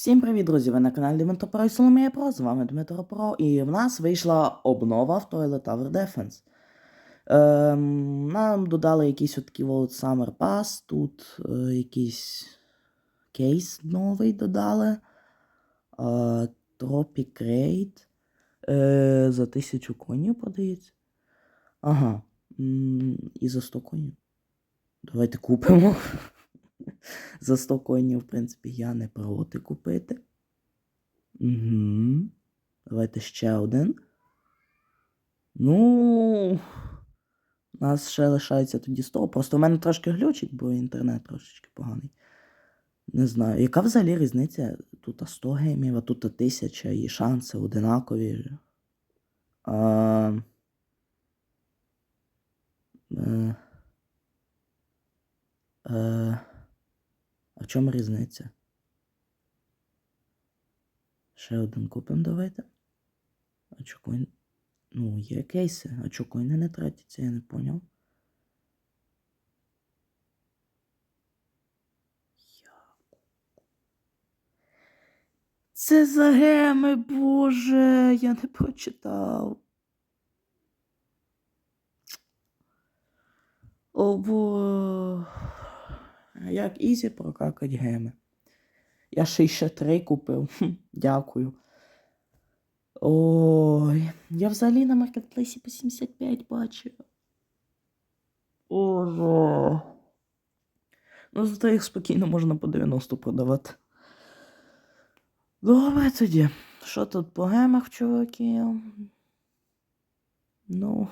Всім привіт, друзі! Ви на каналі Дмитро і Соломія Про. З вами Дмитро Про. І в нас вийшла обнова в Toilet Tower Defense. Ем, нам додали якийсь такий от Summer Pass. Тут е, якийсь кейс новий додали. Е, Tropic Raid. Е, за 1000 конів продається. Ага. І за 100 конів. Давайте купимо. За 100 коїнів, в принципі, я не проти купити. Угу. Давайте ще один. Ну. У нас ще лишається тоді 100. Просто в мене трошки глючить, бо інтернет трошечки поганий. Не знаю. Яка взагалі різниця? Тут 100 геймів, а тут 1000 і шанси одинакові. А... Е... Е... А в чому різниця? Ще один купимо давайте. А чокоін... Ну, є кейси, а чокоїни не тратяться, я не поняв. Це за геми, боже, я не прочитав. О, бо... Як ізі прокакать геми. Я ще й ще три купив. Дякую. Ой, я взагалі на маркетплейсі по 75 бачив. Ого. Ну, зато їх спокійно можна по 90 продавати. Добре тоді. Що тут по гемах, чуваки? Ну.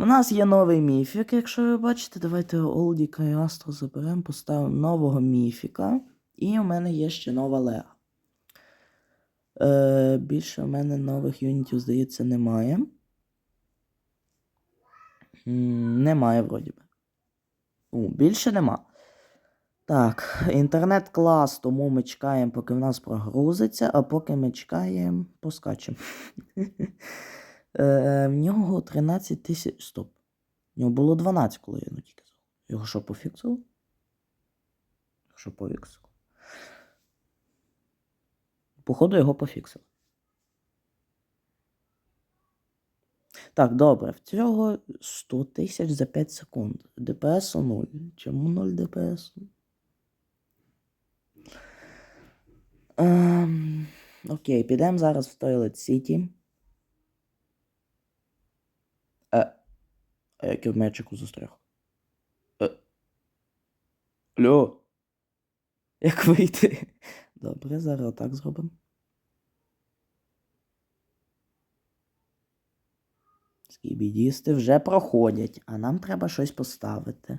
У нас є новий міфік, якщо ви бачите, давайте Олдіка і заберемо, поставимо нового міфіка. І у мене є ще нова Леа. Е, більше у мене нових юнітів, здається, немає. Немає, вроді би. У, більше нема. Так, інтернет-клас, тому ми чекаємо, поки в нас прогрузиться, а поки ми чекаємо, поскачемо. Е, в нього 13 тисяч. Стоп. В нього було 12, коли я тільки казав. Його що пофіксив? Що пофіксив? Походу, його пофіксив. Так, добре. В цього 100 тисяч за 5 секунд. ДПС 0. Чому 0 ДПС? Ем, окей, підемо зараз в Toilet City. Е. А як я в мечику застряг? Е. Алло. Як вийти? Добре, зараз отак зробимо. Скібідісти вже проходять, а нам треба щось поставити.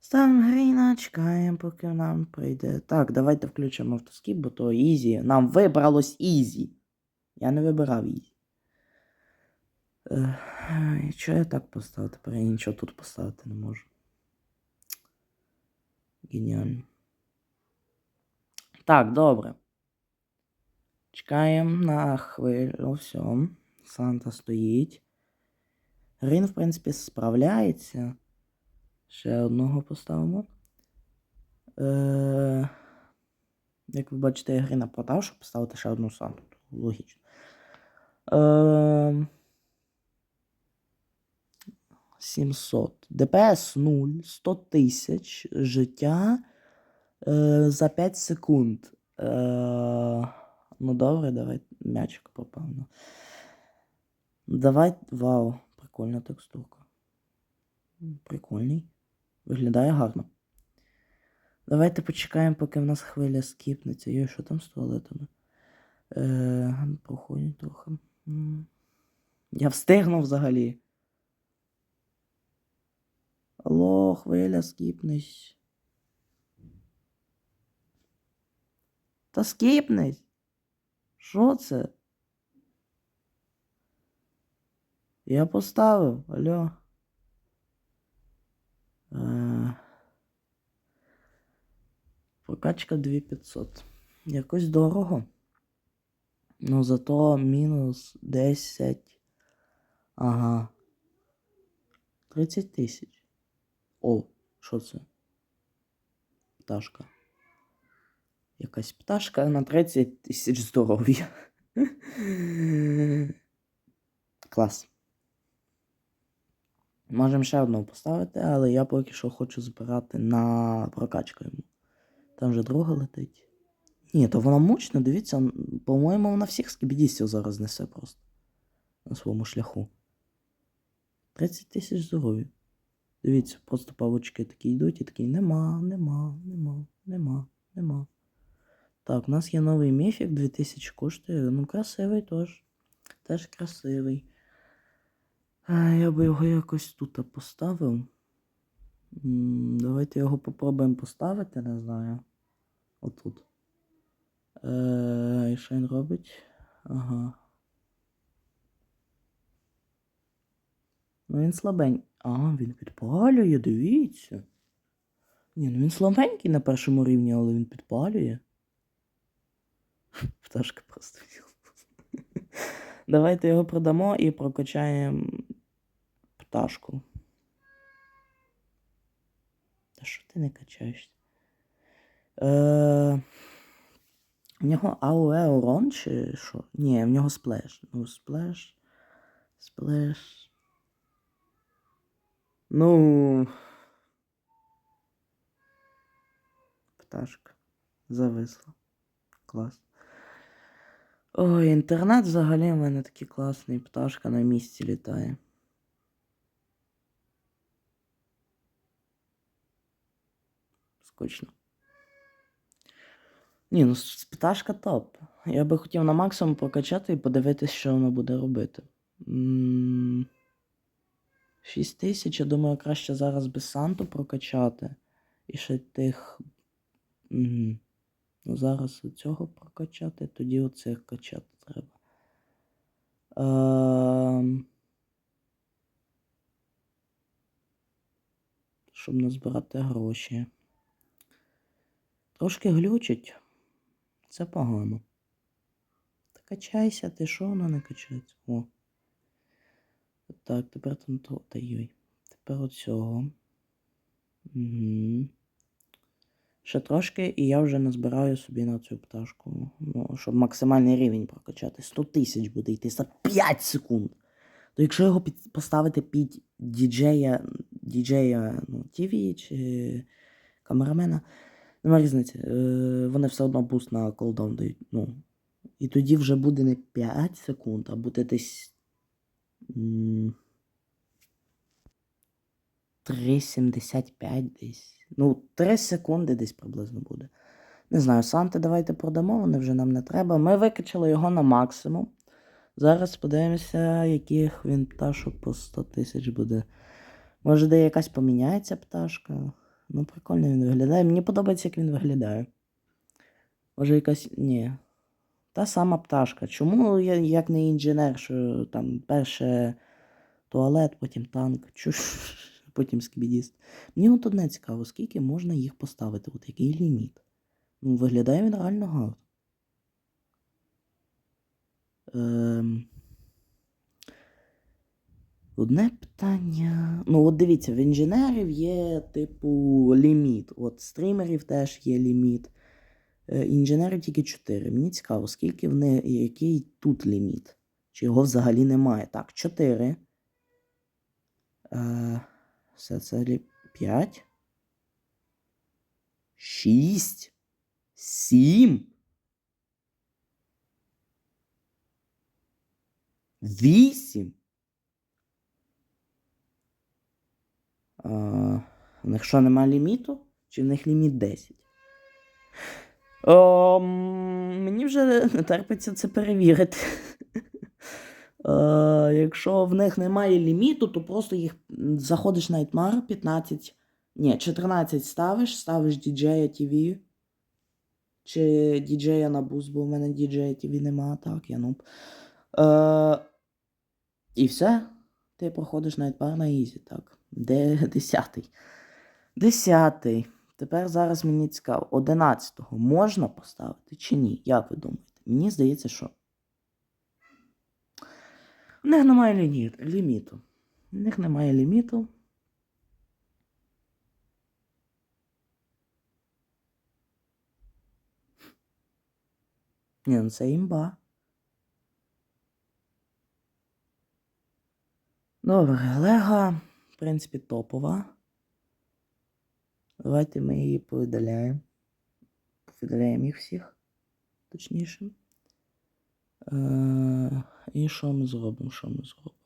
Ставимо гріна, чекаємо, поки нам прийде. Так, давайте включимо автоскіп, бо то ізі. Нам вибралось ізі. Я не вибирав ізі. Е, Що я так поставив? Тепер я нічого тут поставити не можу. Геніально. Так, добре. Чекаємо на хвилю. Все. Санта стоїть. Грін, в принципі, справляється. Ще одного поставимо. Е, Як ви бачите, я Гріна продав, щоб поставити ще одну Санту. Логічно. Е, 700. ДПС 0, 100 тисяч життя е, за 5 секунд. Е, ну, добре, давай м'ячик попав. Ну. Давай. Вау, прикольна текстурка. Прикольний. Виглядає гарно. Давайте почекаємо, поки в нас хвиля скіпнеться. Йой, що там з туалетами? Е, проходять трохи. Я встигну взагалі. Алло, хвиля, скіпнись. Та скіпнись. Що це? Я поставив, алло. Е... Прокачка 2500. Якось дорого. Ну зато мінус 10. Ага. 30 тисяч. О, що це? пташка. Якась пташка на 30 тисяч здоров'я. Клас. Можемо ще одного поставити, але я поки що хочу збирати на прокачку йому. Там вже друга летить. Ні, то вона мучна, дивіться, по-моєму, вона всіх скібідістів зараз несе просто. На своєму шляху. 30 тисяч здоров'я. Дивіться, просто павучки такі йдуть і такі нема, нема, нема, нема, нема. Так, у нас є новий міфік, 2000 коштує. Ну, красивий теж. Теж красивий. Я би його якось тут поставив. Давайте його попробуємо поставити, не знаю. Отут. Е, що він робить? Ага. Ну він слабенький. А, він підпалює, дивіться. Ні, ну він слабенький на першому рівні, але він підпалює. Пташка просто. Давайте його продамо і прокачаємо пташку. Та що ти не качаєшся? Е... В нього АОЕ урон чи що? Ні, в нього сплеш. Ну, сплеш. Сплеш. Ну. Пташка. Зависла. Клас. Ой, інтернет взагалі в мене такий класний. Пташка на місці літає. Скучно. Ні, ну пташка топ. Я би хотів на максимум прокачати і подивитись, що вона буде робити. М, 6 тисяч, я думаю, краще зараз без Санту прокачати. І ще тих. Угу. Зараз цього прокачати, тоді оцих качати треба. Ем... Щоб назбирати гроші. Трошки глючить. Це погано. Та качайся, ти що воно не качається? О. Так, тепер там то. Та. Тепер оцього. Угу. Ще трошки, і я вже назбираю собі на цю пташку. Ну, щоб максимальний рівень прокачати. 100 тисяч буде йти за 5 секунд. То якщо його під, поставити під діджея, діджея ну, TV чи камерамена, нема різниці. Е, вони все одно буст на колдаун дають. Ну. І тоді вже буде не 5 секунд, а буде десь. М, 3,75 десь. Ну, 3 секунди десь приблизно буде. Не знаю, Санти давайте продамо, вони вже нам не треба. Ми викачали його на максимум. Зараз подивимося, яких він пташок по 100 тисяч буде. Може, де якась поміняється пташка. Ну, прикольно він виглядає. Мені подобається, як він виглядає. Може, якась. Ні. Та сама пташка. Чому я як не інженер, що там перше туалет, потім танк, чуш, потім скібідіст. Мені от одне цікаво, скільки можна їх поставити, от який ліміт. Ну, виглядає він реально гарно. Ем... Одне питання. Ну, от дивіться, в інженерів є, типу, ліміт. От стрімерів теж є ліміт. Е, інженерів тільки 4. Мені цікаво, скільки в них, який тут ліміт? Чи його взагалі немає? Так, 4. Е, все це 5. 6. 7. 8. А, в них що, нема ліміту? Чи в них ліміт 10? О, мені вже не терпиться це перевірити. Е, якщо в них немає ліміту, то просто їх заходиш на Nightmare 15. Ні, 14 ставиш, ставиш DJ TV. Чи DJ на буст, бо в мене DJ TV нема, так, я нуб. Е, і все. Ти проходиш Nightmare на Ізі, так. Де десятий? Десятий. Тепер зараз мені цікаво, 11-го можна поставити чи ні? Як ви думаєте? Мені здається, що. В них немає ліміт, ліміту. В них немає ліміту. Ні, ну це імба. Добре, Лега, в принципі, топова. Давайте ми її повидаляємо. Повидаляємо їх всіх, точніше. І що ми зробимо? Що ми зробимо?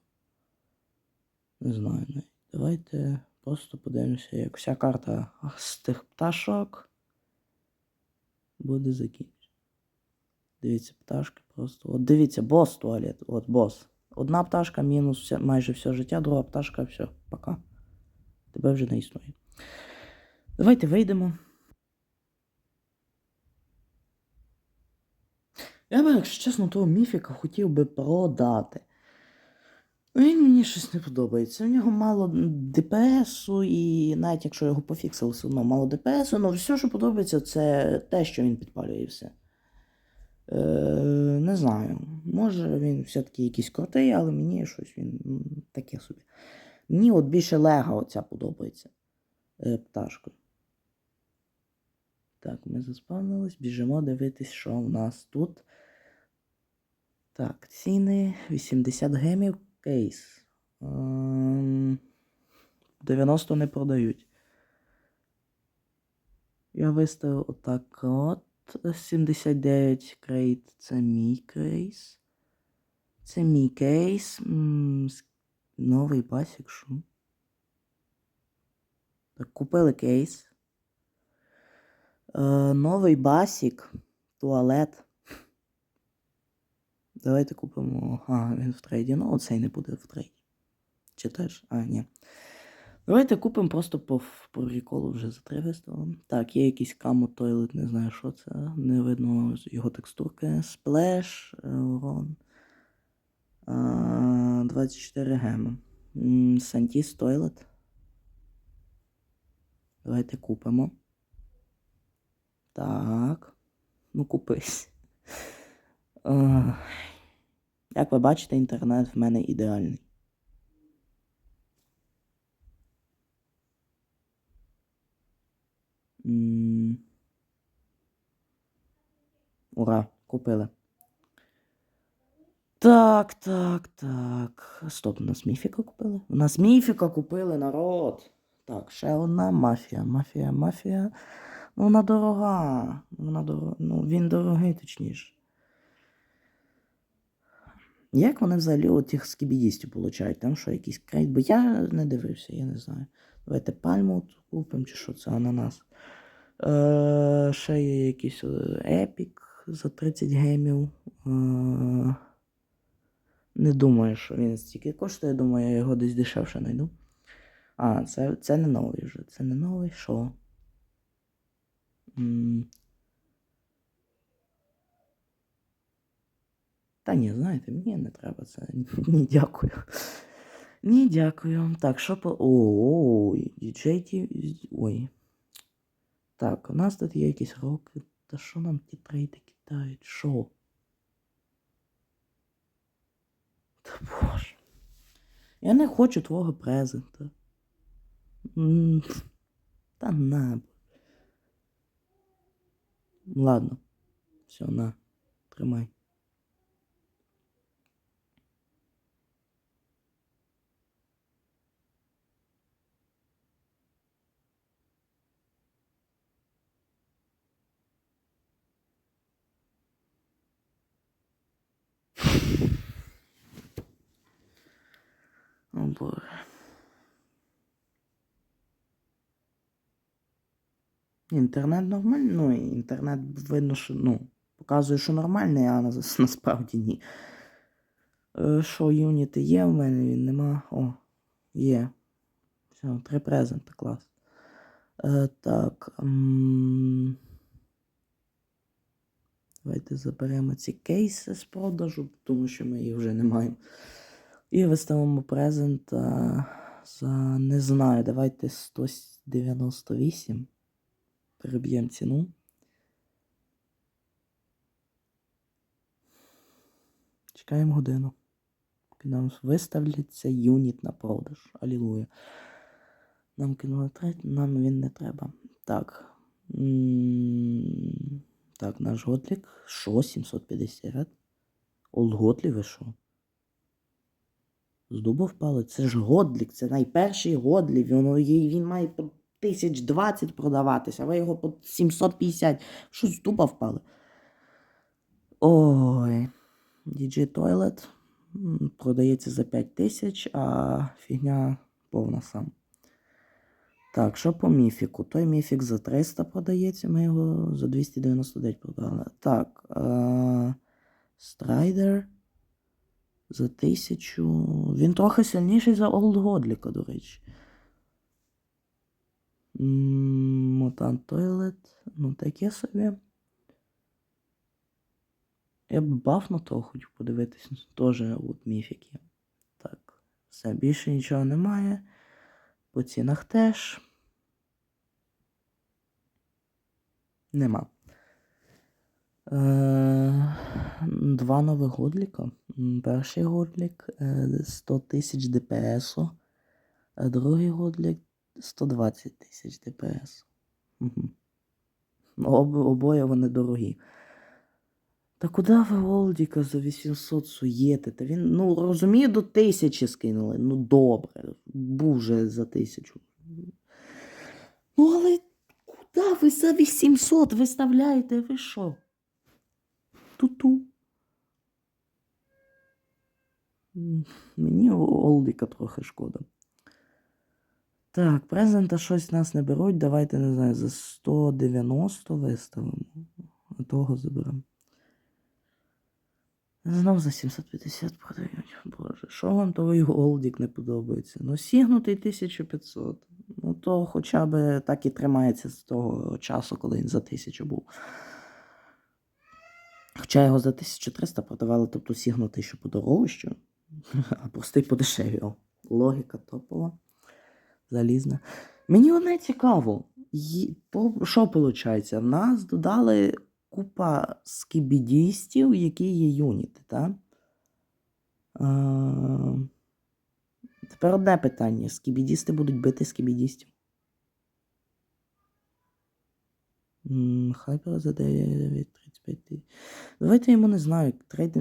Не знаю навіть. Давайте просто подивимося, як вся карта з тих пташок буде закінчена. Дивіться, пташки просто. От дивіться, бос туалет. От бос. Одна пташка мінус майже все життя, друга пташка, все, пока. Тебе вже не існує. Давайте вийдемо. Я би, якщо чесно, того міфіка хотів би продати. Ну, Він мені щось не подобається. У нього мало ДПСу, і навіть якщо його пофіксили, все одно мало ДПСу, але все, що подобається, це те, що він підпалює все. Е, не знаю. Може він все-таки якийсь крутий, але мені щось він таке собі. Мені от більше Лего оця подобається. Е, пташкою. Так, ми заспавнились, біжимо дивитись, що в нас тут. Так, ціни 80 гемів кейс. Ем, 90 не продають. Я виставив отак от. 79 крейт це мій кейс. Це мій кейс. Новий пасік, що? Так, купили кейс. Е, новий басік. Туалет. Давайте купимо. А, він в трейді. Ну, оцей не буде в трейді. Чи теж? А, ні. Давайте купимо просто по, по приколу вже за 3 виставимо. Так, є якийсь камо тойлет, не знаю, що це. Не видно його текстурки. Сплеш, урон. 24 гема. Сантіс тойлет. Давайте купимо. Так. Ну, купись. Ах. Як ви бачите, інтернет в мене ідеальний. Ура, купили. Так, так, так. Стоп, у нас міфіка купили? У нас міфіка купили, народ. Так, ще одна мафія. Мафія, мафія. Ну, вона дорога. Вона дорога. Ну, він дорогий, точніше. Як вони взагалі от тих скібідістів получають? Там що, якийсь крейт? Бо я не дивився, я не знаю. Давайте пальму купимо, чи що це ананас. Е, ще є якийсь е, епік за 30 гемів. Е, не думаю, що він стільки коштує, думаю, я його десь дешевше знайду. А, це, це не новий вже. Це не новий, що? Та ні, знаєте, мені не треба це. Ні, дякую. Ні, дякую. Так, що по. Ой, діджей Ой. Так, у нас тут є якісь роки. Та що нам ті трейди кидають? Що? Та боже. Я не хочу твого презента. Та на. Ладно. Все, на. Тримай. О боже. Інтернет нормальний, ну, інтернет видно, що ну, показує, що нормальний, а на- насправді ні. Е, Що, юніти є в мене, він нема. О, є. Все, три презента, клас. Е, так. м, Давайте заберемо ці кейси з продажу, тому що ми їх вже не маємо. І виставимо презент а, за не знаю, давайте 198. Переб'ємо ціну. Чекаємо годину. Поки нам виставляться юніт на продаж. Алілуя. Нам кинули третій, нам він не треба. Так. Так, наш готлік. Що, 750? Олд Готлі, ви що? З дуба впали? Це ж Годлік, це найперший Годлі. Він, він має по 1020 продаватися, ви його по 750. Що з дуба впали? Ой. DJ Toilet продається за 5000, а фігня повна сам. Так, що по міфіку? Той міфік за 300 продається, ми його за 299 продали. Так. Страйдер за 1000. Він трохи сильніший за Олд Годліка, до речі. Мутант Тойлет. Ну, таке собі. Я б баф на того хотів подивитись. Теж от міфік є. Так. Все, більше нічого немає. По цінах теж. Нема. Е, Два нових годліка. Перший годлік е, 100 тисяч ДПС, а другий годлік 120 тисяч ДПС. Об, обоє вони дорогі. Та куди ви Олдіка за 800 суєте? Та він, ну, розумію, до тисячі скинули. Ну, добре. Був вже за тисячу. Ну, але куди ви за 800 виставляєте? Ви що? Ту-ту. Мені Олдіка трохи шкода. Так, презента щось нас не беруть. Давайте, не знаю, за 190 виставимо. А того заберемо. Знов за 750 продають. Боже, що вам той Олдік не подобається? Ну, сігнутий 1500. Ну, то хоча б так і тримається з того часу, коли він за 1000 був. Хоча його за 1300 продавали, тобто сігнутий ще подорожче, а простий подешевів. Логіка топова. Залізна. Мені одне цікаво. Що виходить? В нас додали купа скібідістів, які є юніти, так? Тепер одне питання: скібідісти будуть бити скібідістів. Хайпер за 9.35 тисяч. Давайте йому не знаю. Трейд,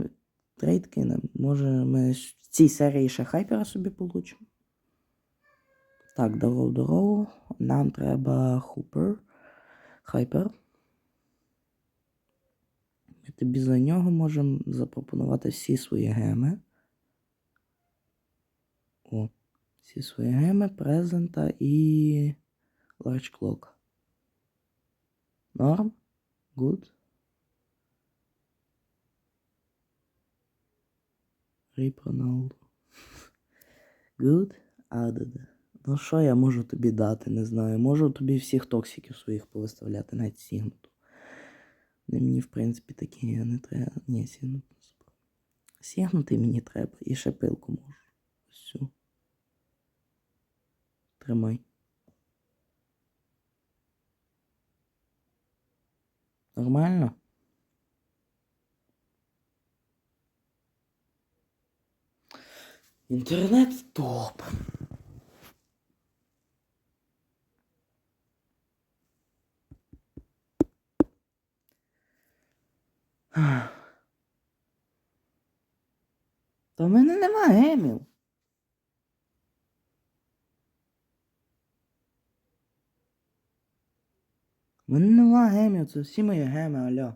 трейд кинемо. Може, ми в цій серії ще хайпера собі получимо. Так, дорогу, дорогу. Нам треба хупер. Хайпер. Ми тобі за нього можемо запропонувати всі свої геми. О, всі свої геми, презента і Large Clock. Норм? Good. Ріп. Good. Added. Ну що я можу тобі дати, не знаю. Можу тобі всіх токсиків своїх повиставляти, навіть сігнуту. Не мені, в принципі, такі не треба. Ні, сігнуту. спро- мені треба. І ще пилку можу. Все. Тримай. Нормально? Інтернет топ. Та в мене нема гемів. В мене нема гемів, це всі мої геми, алло.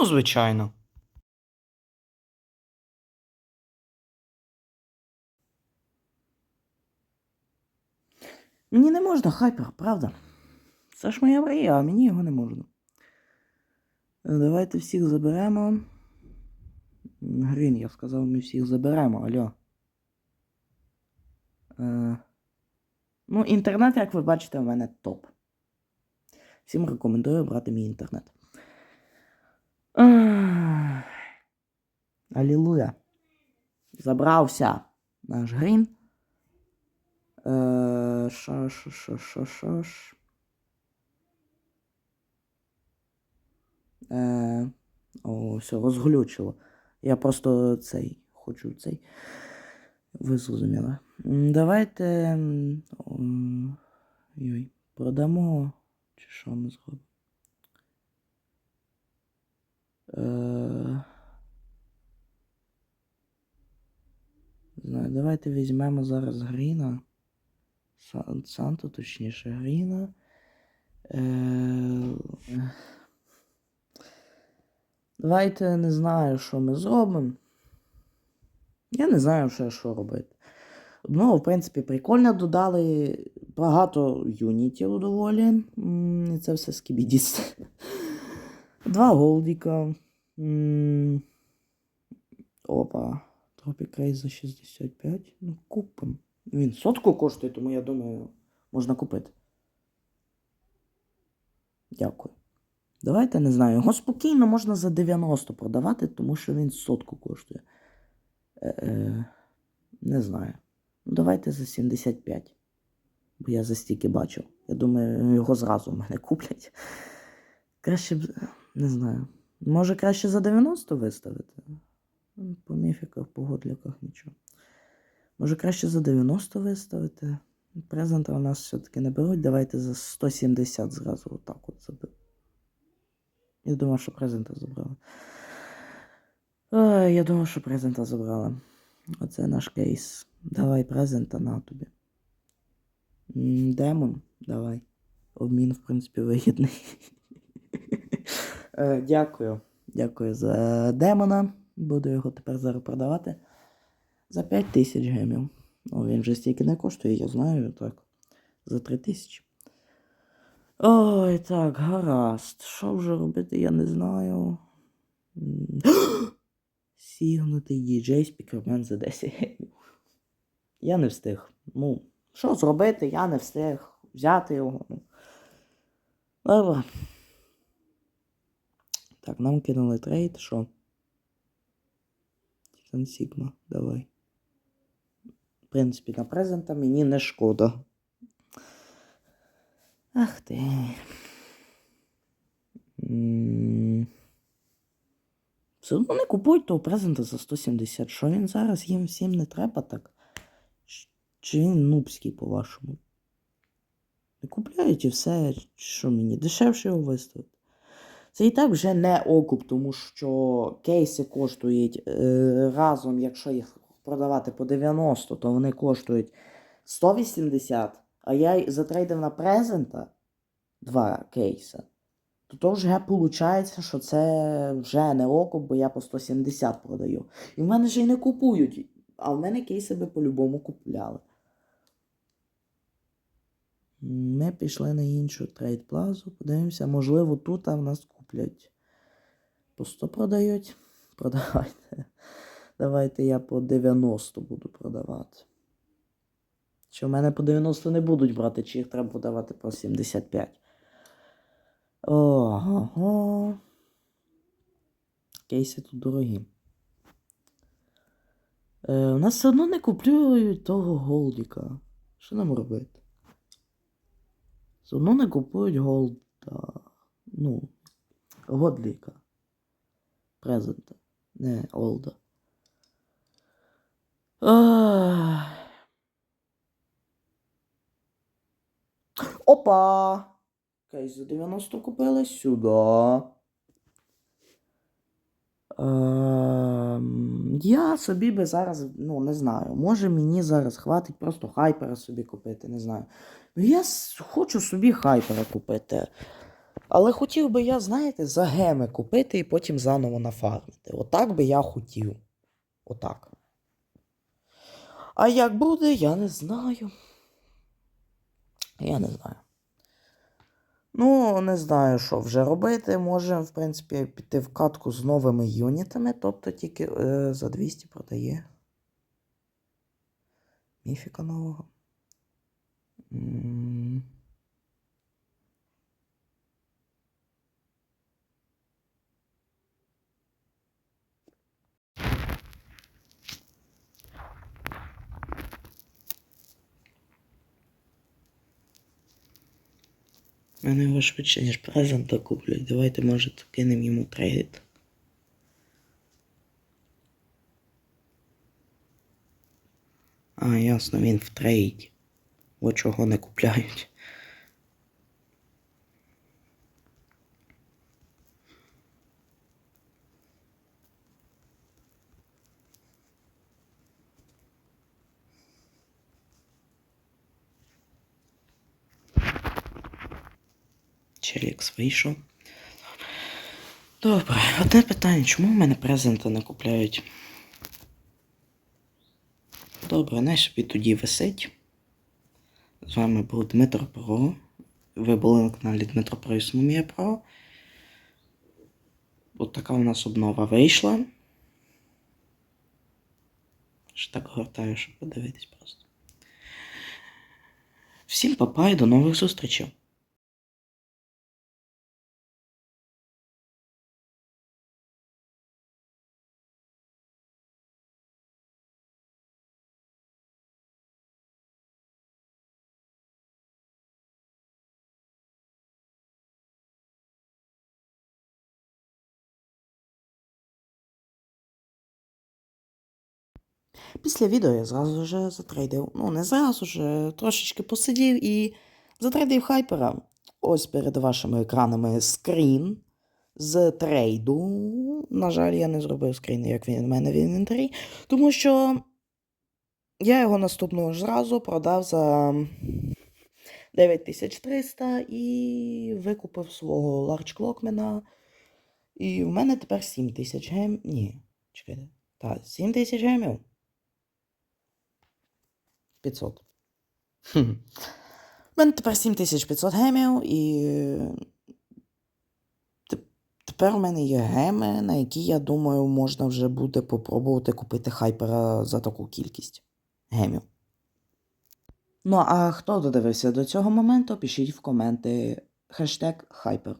Ну, звичайно. Мені не можна хайпер, правда? Це ж моя мрія, а мені його не можна. Давайте всіх заберемо. Грін, я сказав, ми всіх заберемо, алло. Е, ну, інтернет, як ви бачите, у мене топ. Всім рекомендую брати мій інтернет. Аллилуйя! Забрався наш грін. Е, шо, шо, шо, шо, шо, шо. Е, О, все, розглючило. Я просто цей хочу цей. Ви зрозуміли. Давайте. Ой, продамо. Чи що ми зробимо? Знаю, давайте візьмемо зараз Гріна. Сан- Санту, точніше, Гріна. Е, Давайте не знаю, що ми зробимо. Я не знаю, ще що робити. Одного, в принципі, прикольно додали багато юнітів доволі. І це все скібідіс. Два голдіка. Опа. Тропік Рейс за 65. Ну, купим. Він сотку коштує, тому я думаю, можна купити. Дякую. Давайте не знаю. Його спокійно можна за 90 продавати, тому що він сотку коштує. Е-е, не знаю. Ну, давайте за 75. Бо я за стільки бачив. Я думаю, його зразу в мене куплять. Краще б. Не знаю. Може краще за 90 виставити? По міфіках, по годліках нічого. Може краще за 90 виставити? Презента у нас все-таки не беруть. Давайте за 170 зразу отак от заберу. Я думав, що презента забрали. Я думав, що презента забрали. Оце наш кейс. Давай презента на тобі. Демон, давай. Обмін, в принципі, вигідний. Е, Дякую. Дякую за демона. Буду його тепер зараз продавати. За 5 тисяч гемів. Ну, він вже стільки не коштує, я знаю, так. За 3 тисячі. Ой, так, гаразд. Що вже робити, я не знаю. Сігнутий діджей спікермен за 10 гемів. Я не встиг. Ну, що зробити, я не встиг взяти його. Ну. Так, нам кинули трейд, що? Титан Сігма, давай. В принципі, на презента мені не шкода. Ах ти. Все одно не купують того презента за 170. Що він зараз їм всім не треба так? Чи він нубський, по-вашому? Не купляють і все, що мені дешевше його виставити. Це і так вже не окуп, тому що кейси коштують е, разом, якщо їх продавати по 90, то вони коштують 180, а я затрейдив на презента два кейси. То то вже виходить, що це вже не окуп, бо я по 170 продаю. І в мене ж і не купують, а в мене кейси би по-любому купляли. Ми пішли на іншу трейд плазу, подивимося, можливо, тут в нас куплять. По 100 продають. Продавайте. Давайте я по 90 буду продавати. Чи в мене по 90 не будуть брати, чи їх треба продавати по 75. Ого. Кейси тут дорогі. Е, у нас все одно не куплюють того голдіка. Що нам робити? Одно не купують голда. Ну, годліка. Презента. Не олда. Ах. Опа! Кейс за 90 купили сюди. Ем, я собі би зараз, ну, не знаю, може мені зараз хватить просто хайпера собі купити, не знаю. Ну, я хочу собі хайпера купити. Але хотів би я, знаєте, за геми купити і потім заново нафармити. Отак би я хотів. Отак. А як буде, я не знаю. Я не знаю. Ну, не знаю, що вже робити. Можемо, в принципі, піти в катку з новими юнітами, тобто тільки е, за 200 продає. Міфіка нового. М. Мене його швидше, ніж презента куплять. Давайте, може, кинемо йому трейд. А, ясно, він в трейді. От чого не купляють. Челікс вийшов. Добре, одне питання, чому в мене презенти не купляють? Добре, най собі тоді висить. З вами був Дмитро Про. Ви були на каналі Дмитро Про і Сумія Про. От така у нас обнова вийшла. Ще так гортаю, щоб подивитись просто. Всім папа і до нових зустрічей! Після відео я зразу ж затрейдив. Ну, не зразу ж, трошечки посидів і затрейдив хайпера. Ось перед вашими екранами скрін з трейду. На жаль, я не зробив скрін, як він у мене в інвентарі, тому що я його наступного ж зразу продав за 9300 і викупив свого Ларч Клокмена. І в мене тепер 7000 гем. Ні, чекайте. Так, 7000 гемів. 500. Хм. У мене тепер 7500 гемів, і тепер у мене є геми, на які, я думаю, можна вже буде попробувати купити хайпера за таку кількість гемів. Ну, а хто додивився до цього моменту, пишіть в коменти хештег хайпер.